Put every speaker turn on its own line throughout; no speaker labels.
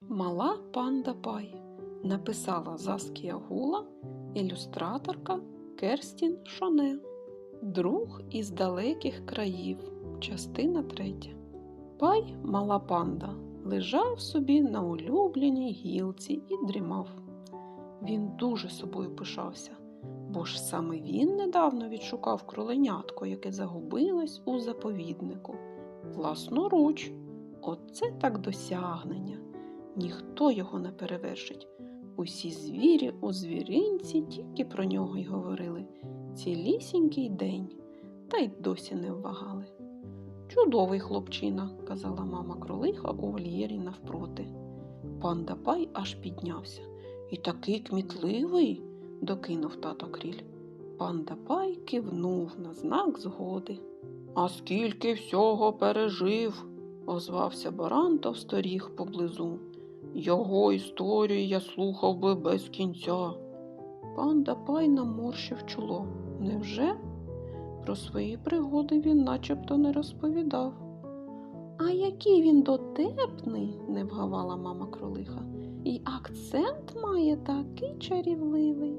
Мала панда Пай написала Заскія Гула, ілюстраторка Керстін Шоне. Друг із далеких країв. Частина третя. Пай, мала панда, лежав собі на улюбленій гілці і дрімав. Він дуже собою пишався, бо ж саме він недавно відшукав кроленятко, яке загубилось у заповіднику. Власноруч, оце так досягнення. Ніхто його не перевершить. Усі звірі у звіринці тільки про нього й говорили цілісінький день, та й досі не ввагали. Чудовий хлопчина, казала мама кролиха у вольєрі навпроти. Панда Пай аж піднявся. І такий кмітливий, докинув тато кріль. Панда Пай кивнув на знак згоди. А скільки всього пережив, озвався баран товсторіг поблизу. Його історію я слухав би без кінця. Панда Пай наморщив чоло. Невже? Про свої пригоди він начебто не розповідав. А який він дотепний, не вгавала мама кролиха, і акцент має такий чарівливий.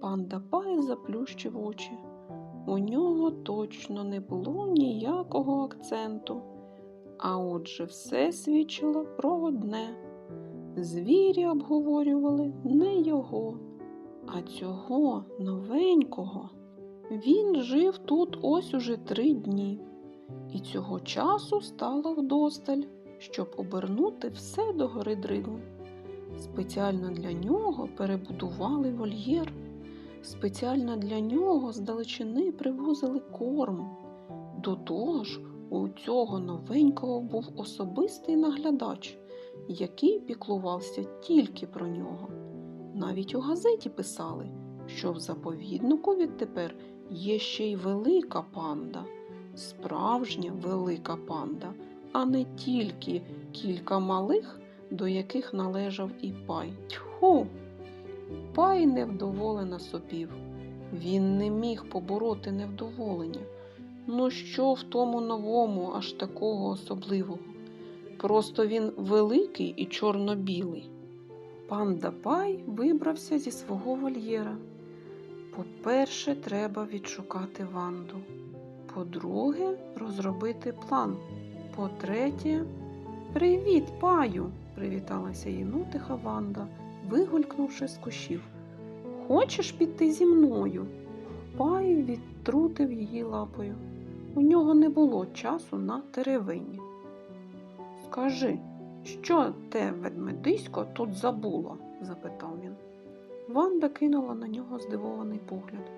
Панда Пай заплющив очі. У нього точно не було ніякого акценту. А отже, все свідчило про одне. Звірі обговорювали не його, а цього новенького. Він жив тут ось уже три дні, і цього часу стало вдосталь, щоб обернути все до гори дригу. Спеціально для нього перебудували вольєр, спеціально для нього здалечини привозили корм. До того ж, у цього новенького був особистий наглядач, який піклувався тільки про нього. Навіть у газеті писали, що в заповіднику відтепер є ще й велика панда, справжня велика панда, а не тільки кілька малих, до яких належав і пай. Тьху! Пай невдоволено сопів. Він не міг побороти невдоволення. Ну що в тому новому, аж такого особливого? Просто він великий і чорно-білий. Панда Пай вибрався зі свого вольєра. По-перше, треба відшукати Ванду. По-друге, розробити план. По-третє, привіт, паю! привіталася єнотиха Ванда, вигулькнувши з кущів. Хочеш піти зі мною? Пай відтрутив її лапою. У нього не було часу на теревині. Скажи, що те ведмедисько тут забуло? запитав він. Ванда кинула на нього здивований погляд.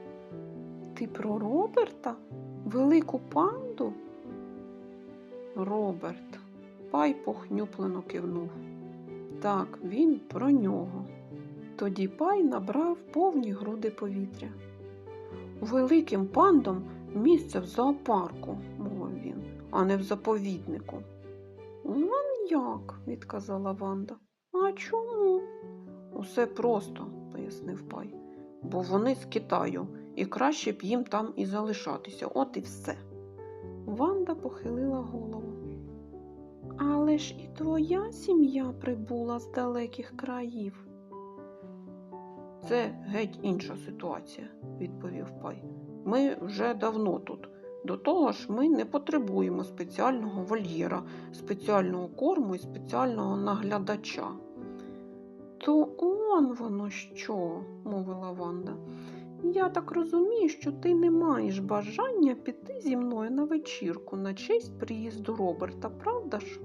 Ти про Роберта? Велику панду? Роберт. Пай похнюплено кивнув. Так, він про нього. Тоді пай набрав повні груди повітря. Великим пандом місце в зоопарку, мовив він, а не в заповіднику. Вон як, відказала Ванда. А чому? Усе просто, пояснив пай, бо вони з Китаю, і краще б їм там і залишатися, от і все. Ванда похилила голову. Але ж і твоя сім'я прибула з далеких країв. Це геть інша ситуація, відповів пай. Ми вже давно тут. До того ж, ми не потребуємо спеціального вольєра, спеціального корму і спеціального наглядача. То он воно що, мовила Ванда. Я так розумію, що ти не маєш бажання піти зі мною на вечірку на честь приїзду Роберта, правда ж?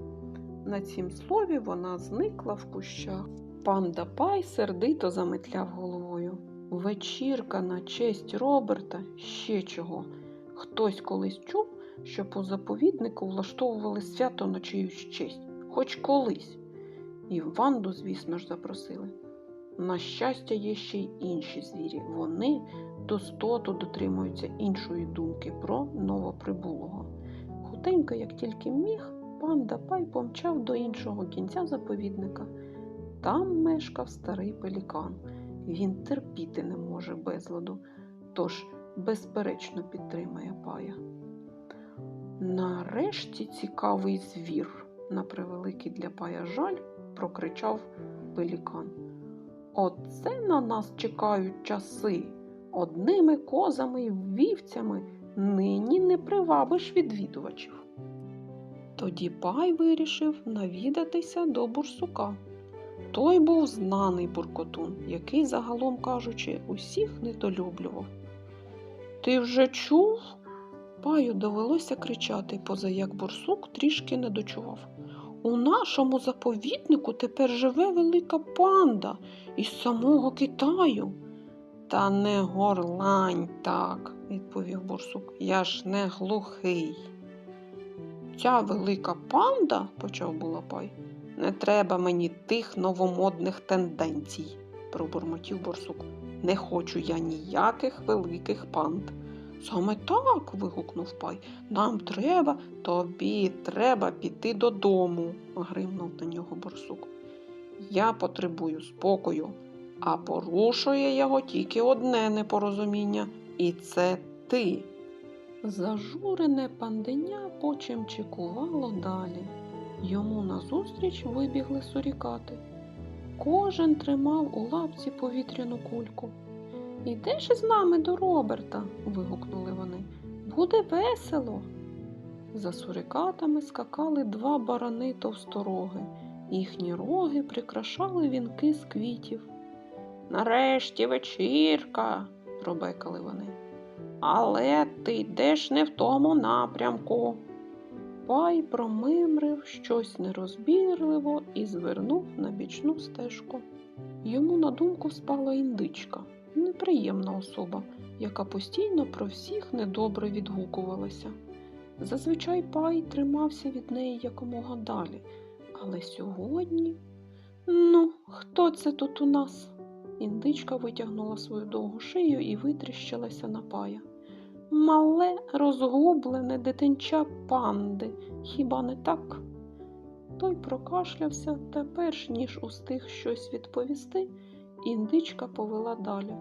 На цім слові вона зникла в кущах. Панда Пай сердито заметляв головою. Вечірка на честь Роберта ще чого. Хтось колись чув, що по заповіднику влаштовували свято на чиюсь честь, хоч колись. І Ванду, звісно ж, запросили. На щастя, є ще й інші звірі. Вони до стоту дотримуються іншої думки про новоприбулого. Хутенько, як тільки міг, панда Пай помчав до іншого кінця заповідника. Там мешкав старий пелікан. Він терпіти не може безладу, тож, безперечно, підтримає пая. Нарешті цікавий звір, на превеликий для пая жаль, прокричав пелікан. Оце на нас чекають часи. Одними козами й вівцями нині не привабиш відвідувачів. Тоді пай вирішив навідатися до бурсука. Той був знаний буркотун, який, загалом кажучи, усіх недолюблював. Ти вже чув? Паю довелося кричати, поза як бурсук трішки не дочував. У нашому заповіднику тепер живе велика панда із самого Китаю. Та не горлань так, відповів бурсук. Я ж не глухий. Ця велика панда, почав Булапай. Не треба мені тих новомодних тенденцій, пробурмотів борсук. Не хочу я ніяких великих панд. Саме так. вигукнув пай. Нам треба, тобі треба піти додому, гримнув на нього борсук. Я потребую спокою, а порушує його тільки одне непорозуміння, і це ти. Зажурене панденя почимчикувало далі. Йому назустріч вибігли сурікати. Кожен тримав у лапці повітряну кульку. Ідеш із нами до Роберта, вигукнули вони. Буде весело. За сурикатами скакали два барани товстороги. Їхні роги прикрашали вінки з квітів. Нарешті вечірка, пробекали вони. Але ти йдеш не в тому напрямку. Пай промимрив щось нерозбірливо і звернув на бічну стежку. Йому на думку спала індичка, неприємна особа, яка постійно про всіх недобре відгукувалася. Зазвичай пай тримався від неї якомога далі, але сьогодні. Ну, хто це тут у нас? Індичка витягнула свою довгу шию і витріщилася на пая. Мале, розгублене дитинча панди, хіба не так? Той прокашлявся, та перш ніж устиг щось відповісти, індичка повела далі.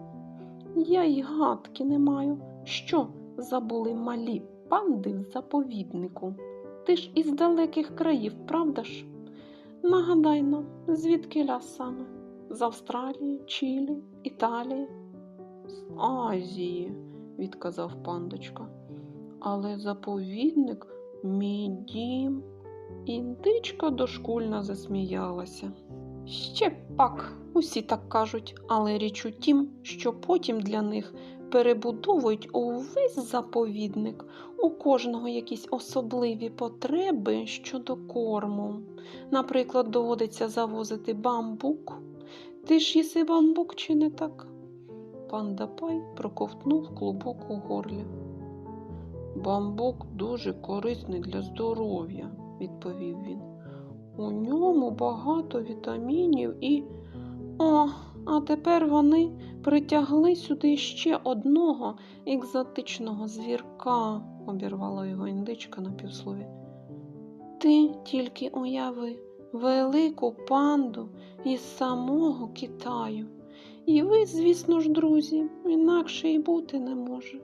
Я й гадки не маю. Що забули малі панди в заповіднику? Ти ж із далеких країв, правда ж? Нагадай нам, звідки ля саме? З Австралії, Чилі, Італії? З Азії відказав пандочка. Але заповідник мій дім. Індичка дошкульно засміялася. Ще пак, усі так кажуть, але річ у тім, що потім для них перебудовують увесь заповідник, у кожного якісь особливі потреби щодо корму. Наприклад, доводиться завозити бамбук. Ти ж їси бамбук, чи не так? Панда Пай проковтнув клубок у горлі. Бамбук дуже корисний для здоров'я, відповів він. У ньому багато вітамінів і. О, а тепер вони притягли сюди ще одного екзотичного звірка, обірвала його індичка на півслові. Ти тільки уяви велику панду із самого Китаю. І ви, звісно ж, друзі, інакше й бути не може.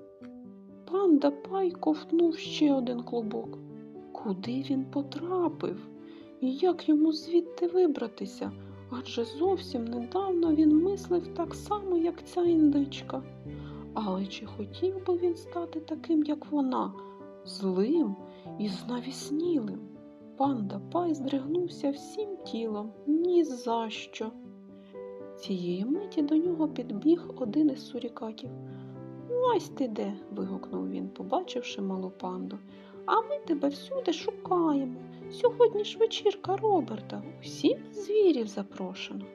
Панда Пай ковтнув ще один клубок. Куди він потрапив? І як йому звідти вибратися? Адже зовсім недавно він мислив так само, як ця індичка. Але чи хотів би він стати таким, як вона, злим і знавіснілим? Панда Пай здригнувся всім тілом ні за що. Цієї миті до нього підбіг один із сурікатів. Ось ти де. вигукнув він, побачивши малу панду. А ми тебе всюди шукаємо. Сьогодні ж вечірка Роберта. Усіх звірів запрошено.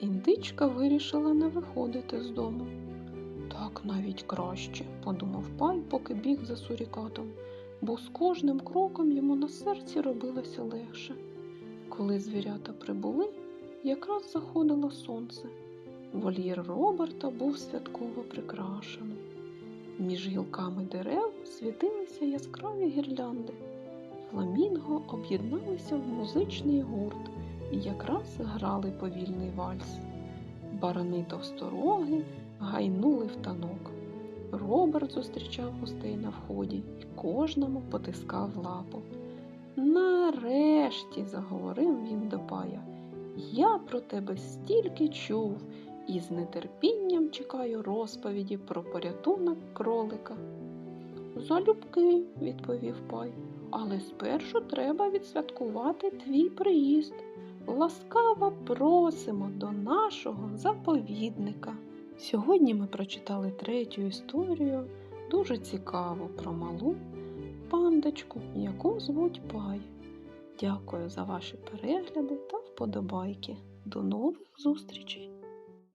Індичка вирішила не виходити з дому. Так навіть краще, подумав пай, поки біг за сурікатом, бо з кожним кроком йому на серці робилося легше. Коли звірята прибули, якраз заходило сонце. Вольєр Роберта був святково прикрашений. Між гілками дерев світилися яскраві гірлянди. Фламінго об'єдналися в музичний гурт і якраз грали повільний вальс. Барани товстороги гайнули в танок. Роберт зустрічав гостей на вході і кожному потискав лапу. Нарешті, заговорив він до пая, Я про тебе стільки чув і з нетерпінням чекаю розповіді про порятунок кролика. Залюбки, відповів пай, але спершу треба відсвяткувати твій приїзд. Ласкаво просимо до нашого заповідника. Сьогодні ми прочитали третю історію, дуже цікаву про малу пандочку, яку звуть Пай. Дякую за ваші перегляди та вподобайки. До нових зустрічей!